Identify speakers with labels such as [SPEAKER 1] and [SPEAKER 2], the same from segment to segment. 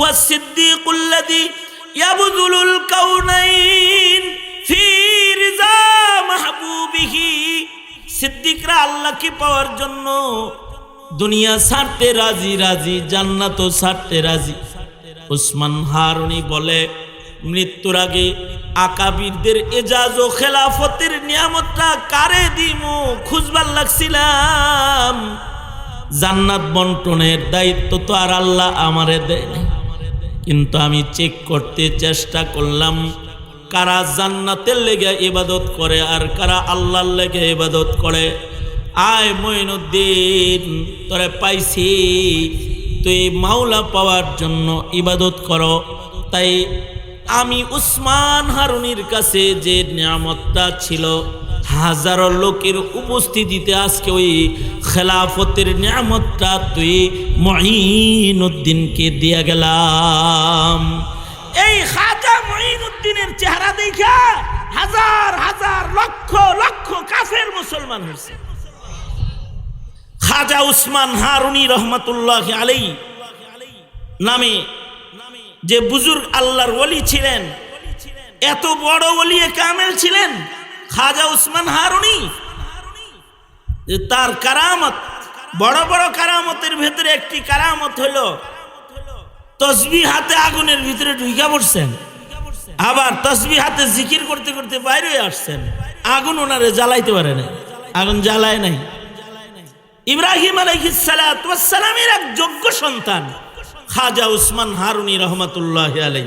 [SPEAKER 1] হুয়া সিদ্দিকুল্লাযী ইয়াবযুলুল কাউনাইন ফি রিজা মাহবুবিহি সিদ্দিকরা আল্লাহকে পাওয়ার জন্য দুনিয়া ছাড়তে রাজি রাজি, জান্নাতও ছাড়তে রাজি। উসমান হারুনি বলে, মৃত্যুর আগে আকাবিরদের এজাজ ও খেলাফতের নিয়ামতটা কারে দিমু? খুঁজবার লাগছিলাম। জান্নাত বন্টনের দায়িত্ব তো আর আল্লাহ আমারে দেয় কিন্তু আমি চেক করতে চেষ্টা করলাম, কারা জান্নাতের লেগে ইবাদত করে আর কারা আল্লাহর লেগে ইবাদত করে। আয় মঈনুদ্দিন, তোরে পাইছি। তুই মাওলা পাওয়ার জন্য ইবাদত করো। তাই আমি উসমান হারুনির কাছে যে নিয়ামতটা ছিল হাজারো লোকের উপস্থিতিতে আজকে ওই খেলাফতের নিয়ামতটা তুই মঈনুদ্দিনকে দিয়া গেলাম। এই খাজা মঈনুদ্দিনের চেহারা দেখা হাজার হাজার লক্ষ লক্ষ কাফের মুসলমান হয়েছে। খাজা উসমান হারুনি রহমতুল্লাহ আলাই নামে যে বুজুর্গ আল্লাহর ওলি ছিলেন, এত বড় ওলিয়ে কামেল ছিলেন খাজা উসমান হারুনি তার কারামত, বড় বড় কারামতের ভেতরে একটি কারামত হলো তসবি হাতে আগুনের ভিতরে ঢুকা পড়ছেন। আবার তসবি হাতে জিকির করতে করতে বাইরে আসছেন। আগুন ওনারে জ্বালাইতে পারে না আগুন জ্বালায় নাই। ইব্রাহিম আলাইহিসালামের এক যোগ্য সন্তান, খাজা উসমান হারুনি রহমতুল্লাহ আলাই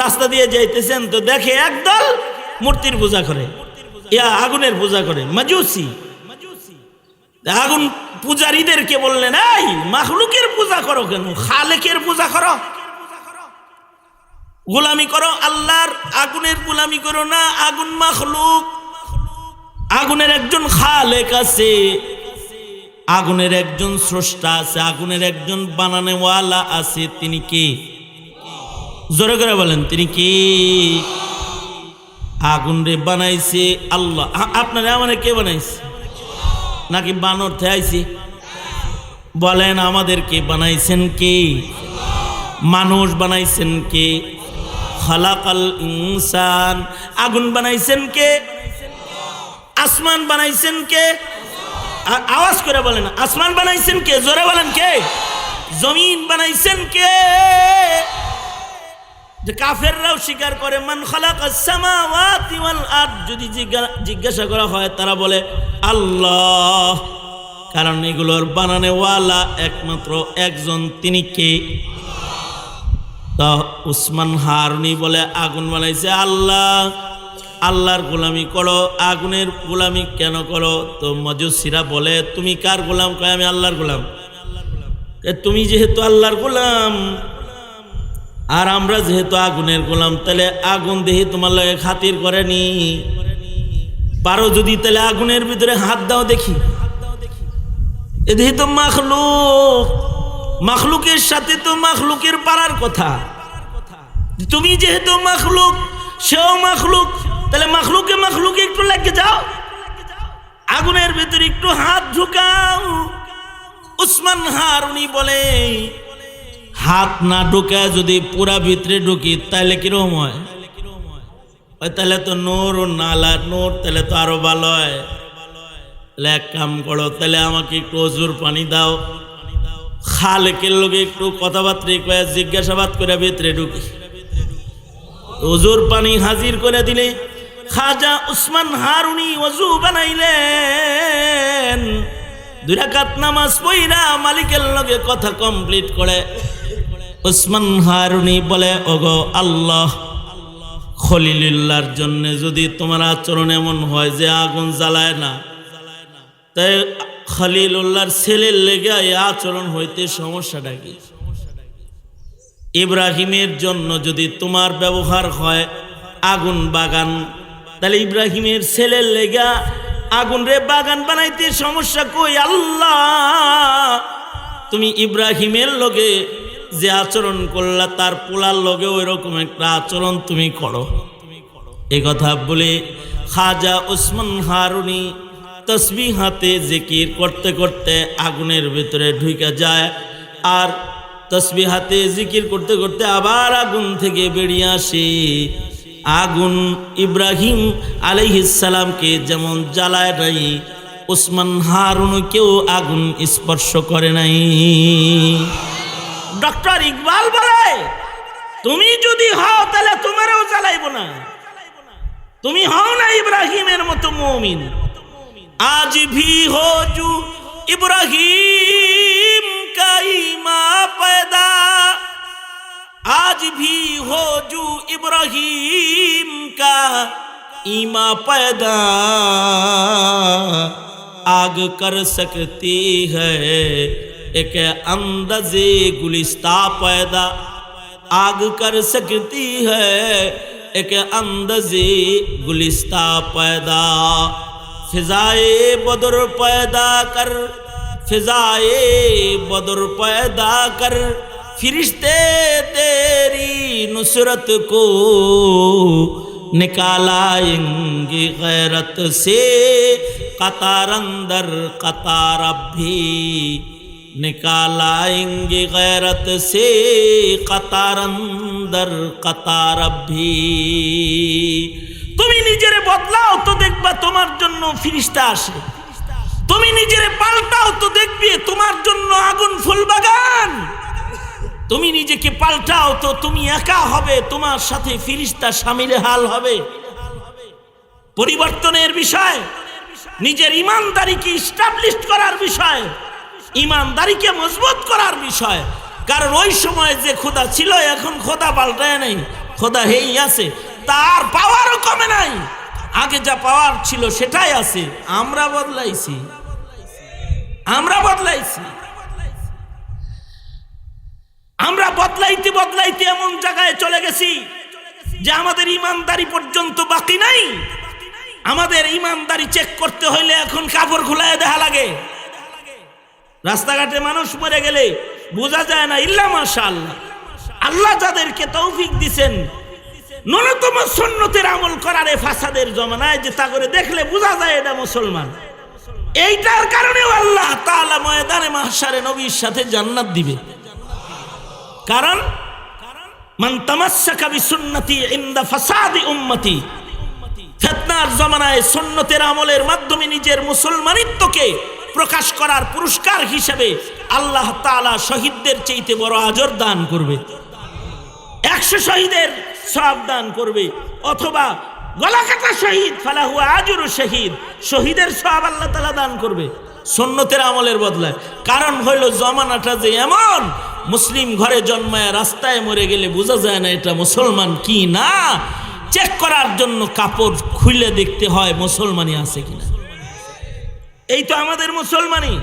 [SPEAKER 1] রাস্তা দিয়ে যাইতেছেন তো দেখে একদল মূর্তির পূজা করে, ইয়া আগুনের পূজা করে। মাজুসি। আগুন পূজারীদেরকে বললেন, এই, মাখলুকের পূজা করো কেন? খালেকের পূজা করো। গোলামি করো, আল্লাহর আগুনের গোলামি করো না, আগুন মাখলুক। আগুনের একজন খালেক আছে, আগুনের একজন স্রষ্টা আছে, আগুনের একজন বানানেওয়ালা আছে, তিনি কে? জোরে করে বলেন, তিনি কি? আগুন রে বানাইছে আল্লাহ। আপনারা আমার কে বানাইছে? নাকি বানর থেয়াইছে? বলেন আমাদেরকে বানাইছেন কে? মানুষ বানাইছেন কে? খালাকাল ইনসান। আগুন বানাইছেন কে? আসমান বানাইছেন কে? আওয়াজ করে বলেন, আসমান বানাইছেন কে? জোরে বলেন কে? জমিন বানাইছেন কে? যে কাফেররাও স্বীকার করে, মান খালাক যদি জিজ্ঞা- জিজ্ঞাসা করা হয়, তারা বলে, আল্লাহ কারণ এগুলোর বানানেওয়ালা একমাত্র একজন, তিনি কে? তা উসমান হারুনি বলে, আগুন বানাইছে আল্লাহ আল্লাহর গোলামি করো আগুনের গোলামি কেন করো? তো মজুসিরা বলে, তুমি কার গোলাম? কয়, আমি আল্লাহর গোলাম। তুমি যেহেতু আল্লাহর গোলাম আর আমরা যেহেতু আগুনের গোলাম, তাহলে আগুন দেহি তোমার লাগে খাতির করেনি পারো যদি তাহলে আগুনের ভিতরে হাত দাও দেখি। এ দেহি তো মাখলুক। মাখলুকের সাথে তো মাখলুকের পারার কথা। তুমি যেহেতু মাখলুক, সেও মাখলুক, তাহলে মাখলুকে মাখলুকে একটু লাগে যাও। আগুনের ভিতরে একটু হাত ঢুকাও। উসমান হারুনি বলে হাত না ঢুকায় যদি পুরা ভিতরে ঢুকি তাহলে কীরকম হয়? ওই তাহলে তো নোর ও নালা, নোর তাহলে তো আরও ভালো হয়। তাহলে এক কাম করো তাহলে আমাকে একটু অজুর পানি দাও। খালেকের লোকে একটু কথাবার্তা কয়ে জিজ্ঞাসাবাদ করে ভিতরে ঢুকি। অজুর পানি হাজির করে দিলে খাজা উসমান হারুনি অজু বানাইলেন। দুই রাকাত নামাজ পইরা মালিকের লগে কথা কমপ্লিট করে। উসমান হারুনি বলে, ওগো আল্লাহ, খলিলুল্লাহর জন্য যদি তোমার আচরণ এমন হয় যে আগুন জ্বালায় না, তাই খলিলুল্লাহর ছেলের লেগে এই আচরণ হইতে সমস্যাটা কি? ইব্রাহিমের জন্য যদি তোমার ব্যবহার হয় আগুন বাগান, তাহলে ইব্রাহিমের ছেলের লেগা আগুন রে বাগান বানাইতে সমস্যা কই? আল্লাহ, তুমি ইব্রাহিমের লগে যে আচরণ করলা, তার পোলার লগে ওই রকম একটা আচরণ তুমি করো। এ কথা বলে খাজা উসমান হারুনি তসবি হাতে জিকির করতে করতে আগুনের ভিতরে ঢুকে যায় আর তসবি হাতে জিকির করতে করতে আবার আগুন থেকে বেরিয়ে আসে। আগুন ইব্রাহিম আলাইহিসালামকে যেমন জ্বালায় নাই ওসমান হারুনকেও আগুন স্পর্শ করে নাই। ডক্টর ইকবাল বলে তুমি যদি হও তাহলে তোমারও জ্বালাইব না তুমি হও না ইব্রাহিমের মতো মমিন আজ ভি হো জু ইব্রাহিম का ईमा पैदा आज भी हो जू इब्राहिम का ईमा पैदा आग कर सकती है एक अंदाजे गुलिस्ता पैदा आग कर सकती है। एक अंदाजे गुलिस्ता पैदा। फिजाए बदर पैदा कर, फिजाए बदर पैदा कर, फिरिश्ते तेरी नुसरत को निकालाएँगे गैरत से। कतार अंदर कतार अब भी निकालाएंगे गैरत से कतार अंदर कतार अब भी তুমি নিজেরে বদলাও তো দেখবা তোমার জন্য ফিরিস্তা আসে তুমি নিজেরে পাল্টাও তো দেখবে তোমার জন্য আগুন ফুল বাগান তুমি নিজেকে পাল্টাও তো তুমি একা হবে তোমার সাথে ফিরিস্তা সামিলে হাল হবে পরিবর্তনের বিষয় নিজের ইমানদারিকে স্টাবলিশ করার বিষয় ইমানদারিকে মজবুত করার বিষয়। কারণ ওই সময় যে খোদা ছিল, এখন খোদা পাল্টায় নাই। খোদা হেই আছে, তার পাওয়ারও কমে নাই। আগে যা পাওয়ার ছিল, সেটাই আছে। আমরা বদলাইছি। আমরা বদলাইছি। আমরা বদলাইতে বদলাইতে এমন জায়গায় চলে গেছি, যে আমাদের ইমানদারি পর্যন্ত বাকি নাই। আমাদের ইমানদারি চেক করতে হইলে এখন কাপড় খুলায় দেখা লাগে। রাস্তাঘাটে মানুষ মরে গেলে বোঝা যায় না ইল্লা মাশা আল্লাহ যাদেরকে তৌফিক দিছেন, ন্যূনতম সন্ন্যতের আমল করার ফাসাদের জমানায় যে তা করে দেখলে বোঝা যায় এটা মুসলমান। এইটার কারণেও আল্লাহ তাআলা ময়দানে মাহশারে নবীর সাথে জান্নাত দিবে। কারণ, মান তামাসসাকা বিসুন্নতি ইনদা ফাসাদি উম্মতি, ফিতনার জমানায় সুন্নতের আমলের মাধ্যমে নিজের মুসলমানিত্বকে প্রকাশ করার পুরস্কার হিসেবে আল্লাহ তাআলা শহীদদের চাইতে বড় আজর দান করবে। একশো শহীদের সব দান করবে, অথবা গলা কাটা শহীদ, ফালাহু আজুর শহীদ, শহীদের সব আল্লাহ তালা দান করবে সন্ন্যতের আমলের বদলায়। কারণ হইল জমানাটা যে এমন, মুসলিম ঘরে জন্মায় রাস্তায় মরে গেলে বোঝা যায় না এটা মুসলমান কি না। চেক করার জন্য কাপড় খুলে দেখতে হয় মুসলমানই আছে কিনা। এই তো আমাদের মুসলমানই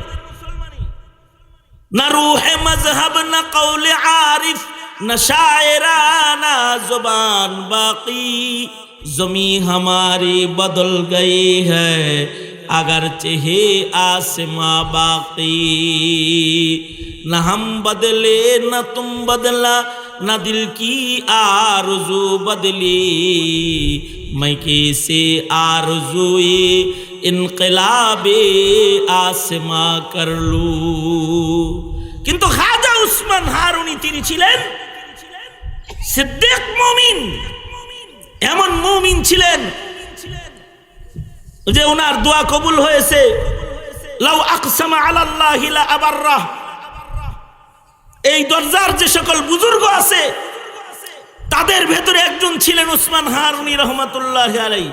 [SPEAKER 1] না রুহে মজহব না কৌলে আরিফ न शायरा न जुबान बाकी जमी हमारी बदल गई है अगर चहे आसमां बाकी न हम बदले न तुम बदला न दिल की आरजू बदली मैं कैसे आरजुए ইনকলাবে আসমা করলু কিন্তু খাজা উসমান হারুনি তিনি ছিলেন সিদ্দিক মুমিন। এমন মুমিন ছিলেন যে ওনার দোয়া কবুল হয়েছে। লাউ আকসামা আলাল্লাহি লা আবাররাহ। এই দরজার যে সকল বুজুর্গ আছে, তাদের ভেতরে একজন ছিলেন উসমান হারুনি রহমতুল্লাহ আলাই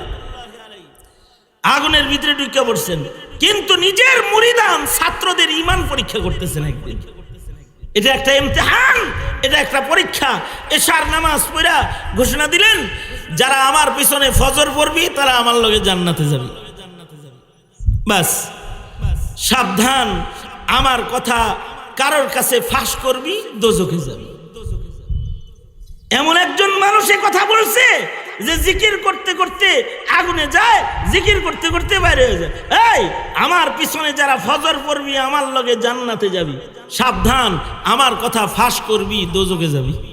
[SPEAKER 1] আগুনের ভিতরে ঢুকে পড়ছেন। কিন্তু নিজের মুরিদান ছাত্রদের ইমান পরীক্ষা করতেছেন একদিন। এটা একটা ইমতিহান, এটা একটা পরীক্ষা। এশার নামাজ পড়া ঘোষণা দিলেন, যারা আমার পিছনে ফজর পড়বি, তারা আমার লগে জান্নাতে যাবে। বাস, সাবধান, আমার কথা কারোর কাছে ফাঁস করবি দোজকে যাবি। এমন একজন মানুষ কথা বলছে যে জিকির করতে করতে আগুনে যায়, জিকির করতে করতে বাইরে হয়ে যায়। এই, আমার পিছনে যারা ফজর পড়বি, আমার লগে জান্নাতে যাবি। সাবধান, আমার কথা ফাঁস করবি দোজকে যাবি।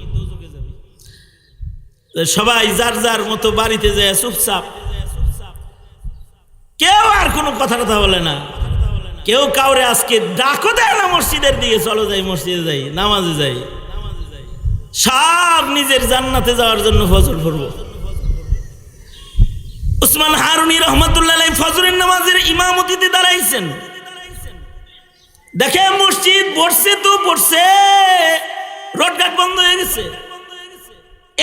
[SPEAKER 1] সবাই যার যার মতো বাড়িতে যায়, চুপচাপ। কেউ আর কোনো কথা কথা বলে না। কেউ কাউরে আজকে ডাকো দেয় না মসজিদের দিকে, চলো যাই, মসজিদে যাই, নামাজে যাই। সব নিজের জান্নাতে যাওয়ার জন্য ফজর পড়ব। উসমান হারুনি রহমতুল্লাহ ফজরের নামাজের ইমামতিতে দাঁড়াইছেন। দেখে মসজিদ পড়ছে তো পড়ছে রোডঘাট বন্ধ হয়ে গেছে।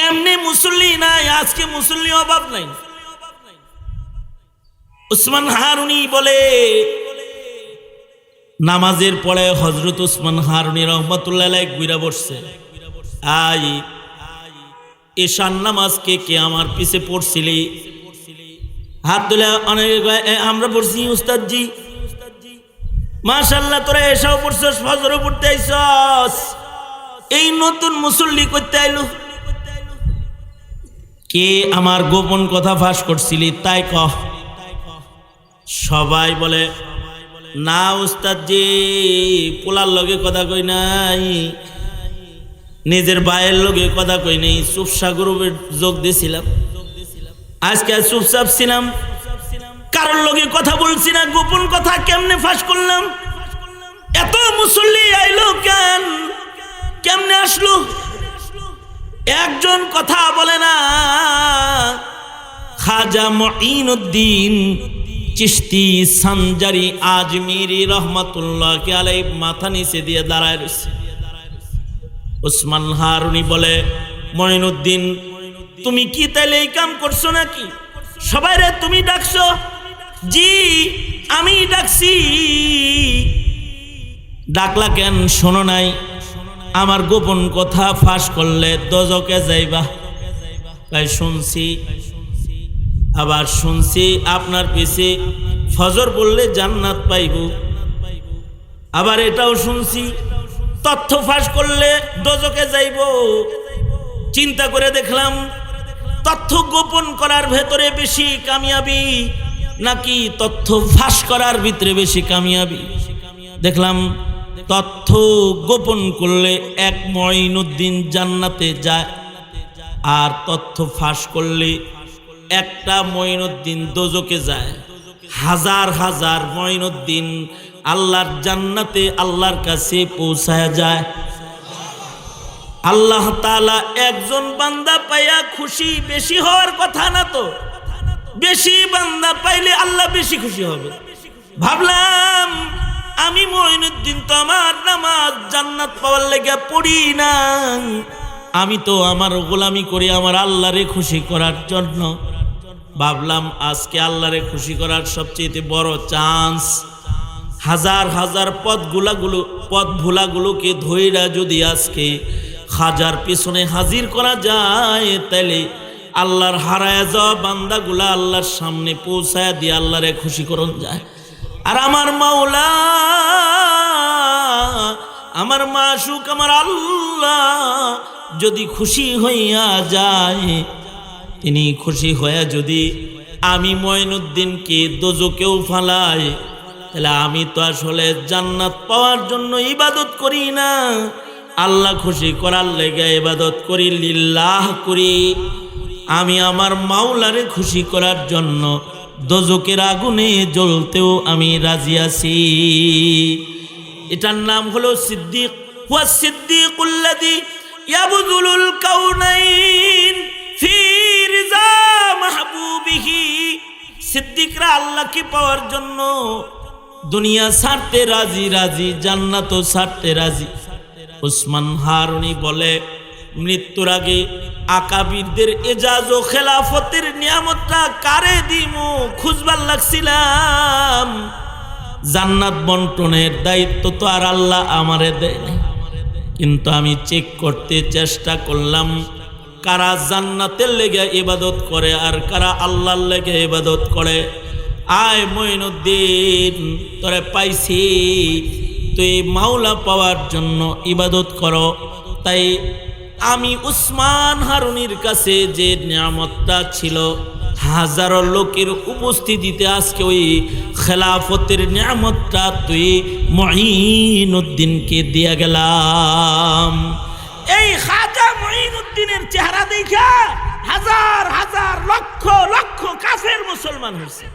[SPEAKER 1] এমনি মুসল্লি নাই, আজকে মুসল্লি অভাব নাই। উসমান হারুনি বলে, নামাজের পরে হজরত উসমান হারুনি রহমতুল্লাহ গুইরা বসছে। আই এশান নামাজকে কে আমার পিছে পড়ছিলি? হাত তুলে অনেক আমরা পড়ছি উস্তাদজি। মাশাল্লাহ তোরা এসব পড়ছস ফজরও পড়তে এই নতুন মুসল্লি করতে আইলো। কে আমার গোপন কথা ফাঁস করছিলি, তাই কহ সবাই বলে, না উস্তাদ জি পোলার লগে কথা কই নাই। নিজের বায়ের লগে কথা কই নাই। চুপসা গ্রুপের যোগ দিয়েছিলাম আজকে চুপচাপ ছিলাম। কারোর লগে কথা বলছি না, গোপন কথা কেমনে ফাঁস করলাম? এত মুসল্লি আইলো কেন? কেমনে আসলো? একজন কথা বলে না। খাজা মঈনুদ্দিন চিস্তি সানজারি আজমিরি রহমতুল্লাহকে আলাই মাথা নিচে দিয়ে দাঁড়ায় রয়েছে ওসমান হারুনি বলে, মঈনুদ্দিন তুমি কি তাইলে এই কাম করছ নাকি? সবাই রে, তুমি ডাকছো? জি, আমি ডাকছি। ডাকলা কেন? শোনো নাই। আমার গোপন কথা ফাঁস করলে দজকে যাইবা। তাই শুনছি। আবার শুনছি, আপনার পিছে ফজর বললে জান্নাত পাইব। আবার এটাও শুনছি, তথ্য ফাঁস করলে দজকে যাইব। চিন্তা করে দেখলাম তথ্য গোপন করার ভেতরে বেশি কামিয়াবি, নাকি তথ্য ফাঁস করার ভিতরে বেশি কামিয়াবি? দেখলাম, তথ্য গোপন করলে এক মঈনুদ্দিন জান্নাতে যায়, আর তথ্য ফাঁস করলে একটা মঈনুদ্দিন দোজকে যায়। হাজার হাজার মঈনুদ্দিন আল্লাহর জান্নাতে আল্লাহর কাছে পৌঁছায় যায়। আল্লাহ তালা একজন বান্দা পাইয়া খুশি বেশি হওয়ার কথা না তো। বেশি বান্দা পাইলে আল্লাহ বেশি খুশি হবে। ভাবলাম, আমি মঈনুদ্দিন তো আমার নামাজ জান্নাত পাওয়ার লেগে পড়ি না আমি তো আমার গোলামি করি আমার আল্লাহরে খুশি করার জন্য। ভাবলাম, আজকে আল্লাহরে খুশি করার সবচেয়ে বড় চান্স। হাজার হাজার পথগুলাগুলো পথ ভুলাগুলোকে ধৈরা যদি আজকে হাজার পেছনে হাজির করা যায় তাহলে আল্লাহর হারায় যাওয়া বান্দাগুলা আল্লাহর সামনে পৌঁছায় দিয়ে আল্লাহরে খুশি করন যায়। আর আমার মাওলা, আমার মাসুক, আমার আল্লাহ যদি খুশি হইয়া যায়, তিনি খুশি হইয়া যদি আমি ময়নুদ্দিনকে দোজকেও ফালায় তাহলে আমি তো আসলে জান্নাত পাওয়ার জন্য ইবাদত করি না। আল্লাহ খুশি করার লেগে ইবাদত করি, লিল্লাহ করি। আমি আমার মাওলারে খুশি করার জন্য দোজকের আগুনে জ্বলতেও আমি রাজি আছি। এটার নাম হলো সিদ্দিক। হুয়া সিদ্দিক উল্লাদি ইয়াবুদুলুল কাউনাইন ফি রিজা মাহবুবিহি। সিদ্দিকরা আল্লাহকে পাওয়ার জন্য দুনিয়া ছাড়তে রাজি রাজি, জান্নাতও ছাড়তে রাজি। উসমান হারুনি বলে, মৃত্যুর আগে আকাবিরদের এজাজ ও খেলাফতের নিয়ামতটা কারে দিমু? খুঁজবার লাগছিলাম। জান্নাত বন্টনের দায়িত্ব তো আর আল্লাহ আমারে দেয়। কিন্তু আমি চেক করতে চেষ্টা করলাম, কারা জান্নাতের লেগে ইবাদত করে আর কারা আল্লাহর লেগে ইবাদত করে। আয় মইনুদ্দিন তোরে পাইছি। তুই মাওলা পাওয়ার জন্য ইবাদত করো। তাই আমি উসমান হারুনির কাছে যে নিয়ামতটা ছিল, হাজারো লোকের উপস্থিতিতে আজকে ওই খেলাফতের নিয়ামতটা তুই মঈনুদ্দিনকে দিয়ে গেলাম। এই খাজা মঈনুদ্দিনের চেহারা দেখা হাজার হাজার, লক্ষ লক্ষ কাফের মুসলমান হয়েছে।